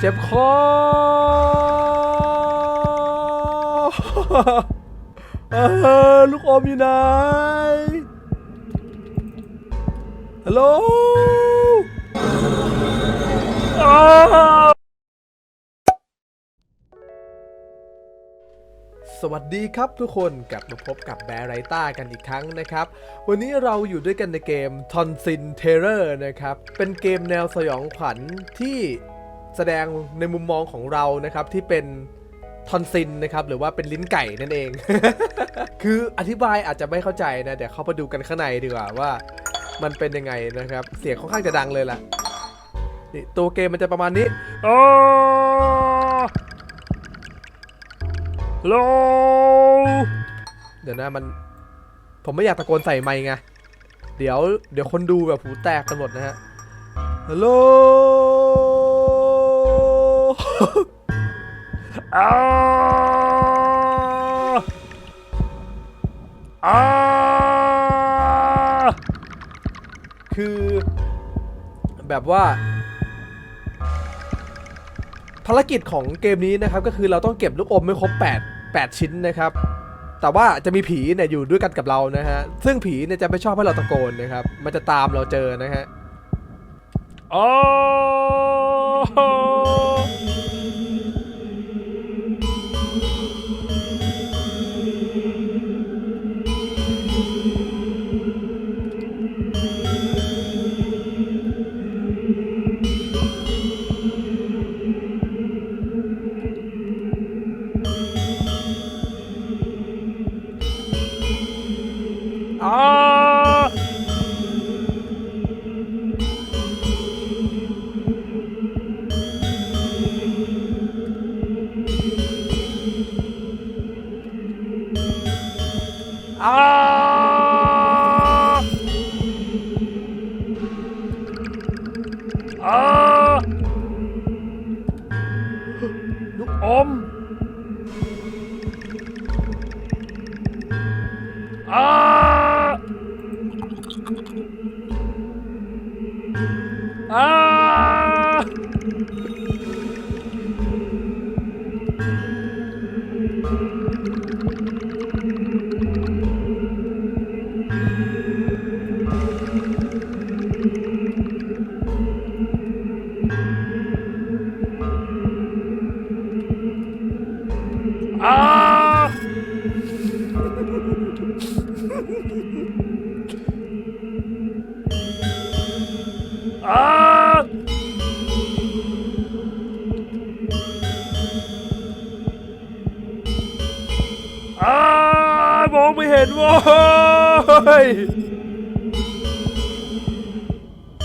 เจ็บคอเออลูกอมอยู่ไหนฮัลโหลสวัสดีครับทุกคนกลับมาพบกับแบร์ไรต้ากันอีกครั้งนะครับ วันนี้เราอยู่ด้วยกันในเกม t o n s i n Terror นะครับ เป็นเกมแนวสยองขวัญที่ แสดงในมุมมองของเรานะครับที่เป็นทอนซินนะครับหรือว่าเป็นลิ้นไก่นั่นเอง คืออธิบายอาจจะไม่เข้าใจนะเดี๋ยวเข้ามาดูกันข้างในดีกว่าว่า มันเป็นยังไงนะครับ เสียงค่อนข้างจะดังเลยล่ะนี่ตัวเกมมันจะประมาณนี้อ๋อฮัลโหลเดี๋ยวนะมัน ผมไม่อยากตะโกนใส่ไมค์ไงเดี๋ยวเดี๋ยวคนดูแบบหูแตกกันหมดนะฮะฮัลโหล อาอาคือแบบว่า ภารกิจของเกมนี้นะครับ ก็คือเราต้องเก็บลูกอมไม่ครบ 8 8 ชิ้นนะครับ แต่ว่าจะมีผีเนี่ยอยู่ด้วยกันกับเรานะฮะ ซึ่งผีเนี่ยจะไม่ชอบให้เราตะโกนนะครับ มันจะตามเราเจอนะฮะอ๋อ อ้ ลูกอม ห็นเว้ย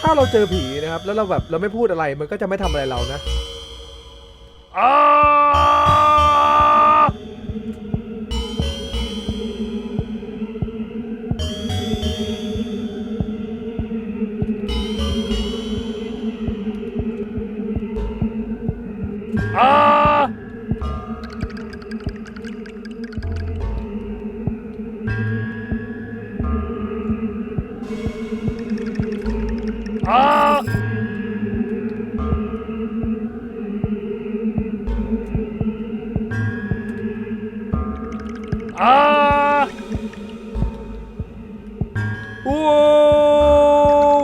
ถ้าเราเจอผีนะครับ แล้วเราแบบเราไม่พูดอะไรมันก็จะไม่ทำอะไรเรานะอ้า ว้าว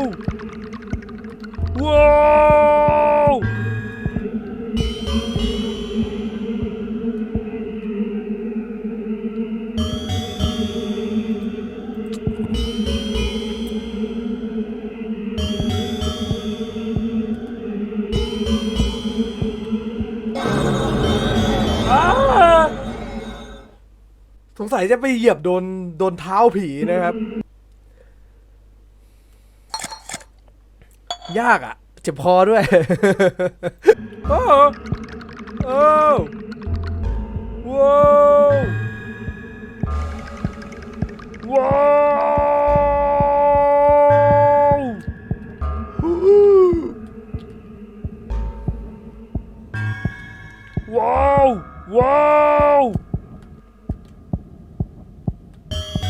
ว้าวสงสัยจะไปเหยียบโดนโดนเท้าผีนะครับ ยากอะ เจ็บคอด้วย โอ้โอ้ว้าวว้าวว้าวว้าว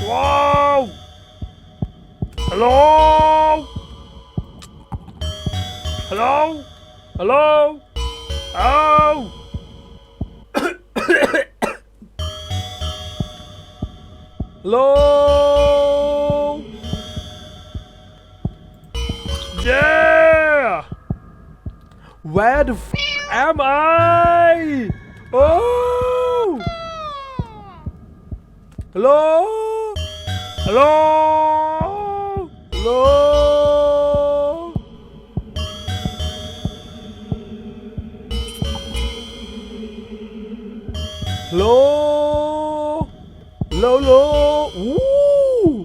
ว้าวฮัลโหล ฮัลโหลฮัลโหลเอาโล Yeah! Where the f am I? Oh! Hello? Hello? Hello? Hello? Hello? Hello? Ooh!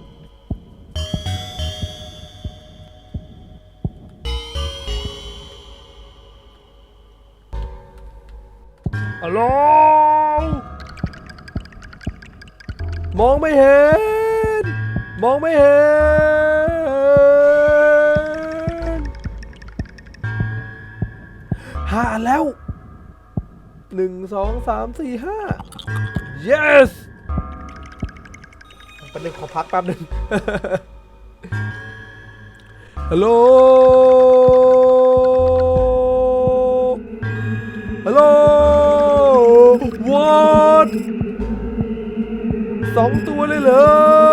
Hello? มองไม่เห็น มองไม่เห็นห้าแล้วหนึ่งสองสามสี่ห้า yes แป๊บนึงขอพักแป๊บนึง ฮัลโหล ฮัลโหล what สองตัวเลยเหรอ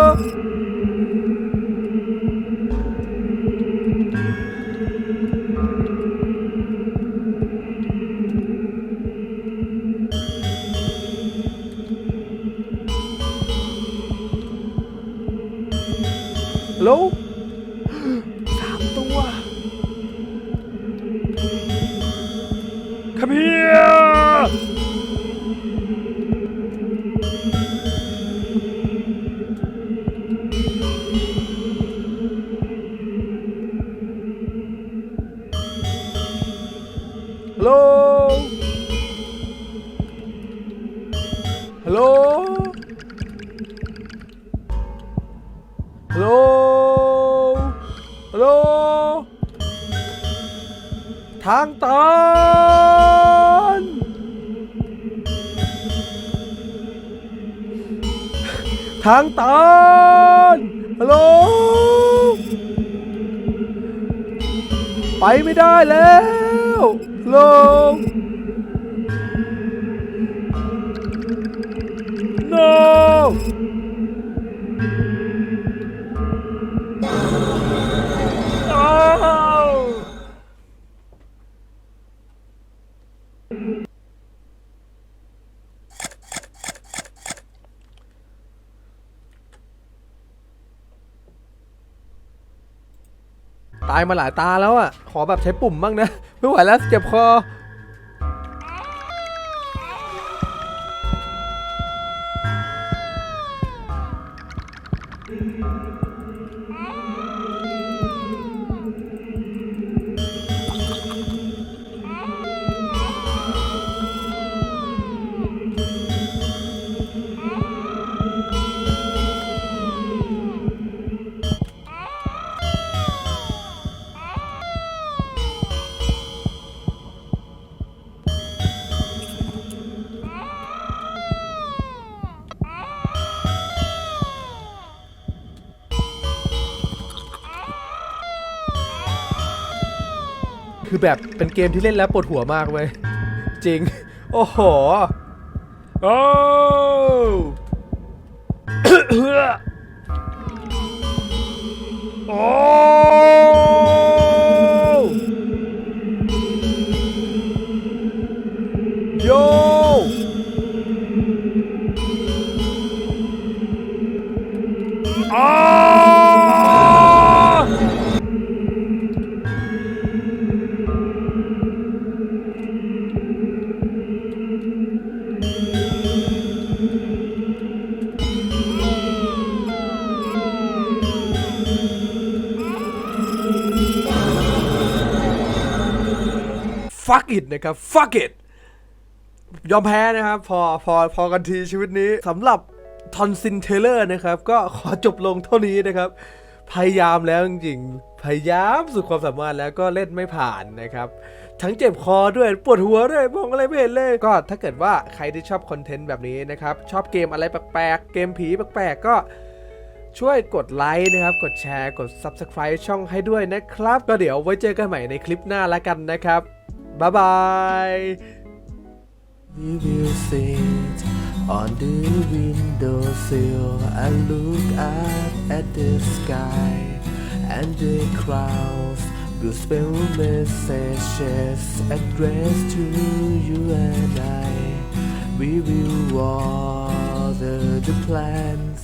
ฮัลโหลฮัลโหลทางตันทางตันฮัลโหลไปไม่ได้แล้วฮัลง no ตายมาหลายตาแล้วอะ ขอแบบใช้ปุ่มบ้างนะ ไม่ไหวแล้วเจ็บคอ คือแบบเป็นเกมที่เล่นแล้วปวดหัวมากเว้ยจริง โอ้โหโอ้โย fuck it นะครับ fuck it ยอมแพ้นะครับ พอพอพอกันทีชีวิตนี้สำหรับทอนซินเทเลอร์นะครับ ก็ขอจบลงเท่านี้นะครับ พยายามแล้วจริงๆ พยายามสุดความสามารถแล้วก็เล่นไม่ผ่านนะครับทั้งเจ็บคอด้วยปวดหัวด้วยมองอะไรไม่เห็นเลย ก็ถ้าเกิดว่าใครที่ชอบคอนเทนต์แบบนี้นะครับ ชอบเกมอะไรแปลกๆ เกมผีแปลกๆ ก็ช่วยกดไลค์นะครับ กดแชร์ กด Subscribe ช่องให้ด้วยนะครับ ก็เดี๋ยวไว้เจอกันใหม่ในคลิปหน้าแล้วกันนะครับ Bye bye. We will sit on the windowsill and look up at the sky, and the clouds will spell messages addressed to you and I. We will water the plants